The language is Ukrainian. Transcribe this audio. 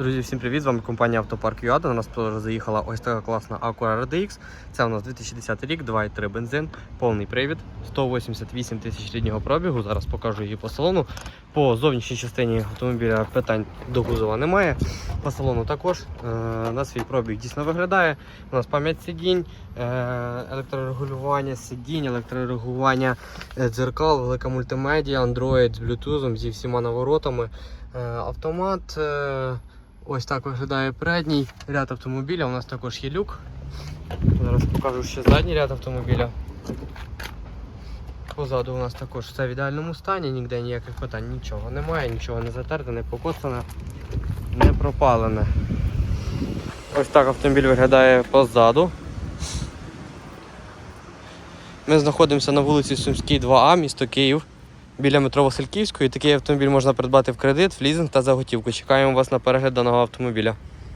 Друзі, всім привіт! З вами компанія Автопарк ЮАДа. На нас заїхала ось така класна Acura RDX. Це у нас 2010 рік, 2,3 бензин, повний привід, 188 тисяч ріднього пробігу. Зараз покажу її по салону. По зовнішній частині автомобіля питань до кузова немає. По салону також е, на свій пробіг дійсно виглядає. У нас пам'ять сидінь, е, електрорегулювання сидінь, електрорегулювання е, дзеркал, велика мультимедіа, Android з Bluetooth, зі всіма наворотами. Автомат. Ось так виглядає передній ряд автомобіля. У нас також є люк. Зараз покажу ще задній ряд автомобіля. Позаду у нас також все в ідеальному стані, ніде ніяких питань, нічого немає, нічого не затерте, не покоцане, не пропалене. Ось так автомобіль виглядає позаду. Ми знаходимося на вулиці Сумській 2А, місто Київ. Біля метро Васильківської такий автомобіль можна придбати в кредит, в лізинг та за готівку. Чекаємо вас на перегляд даного автомобіля.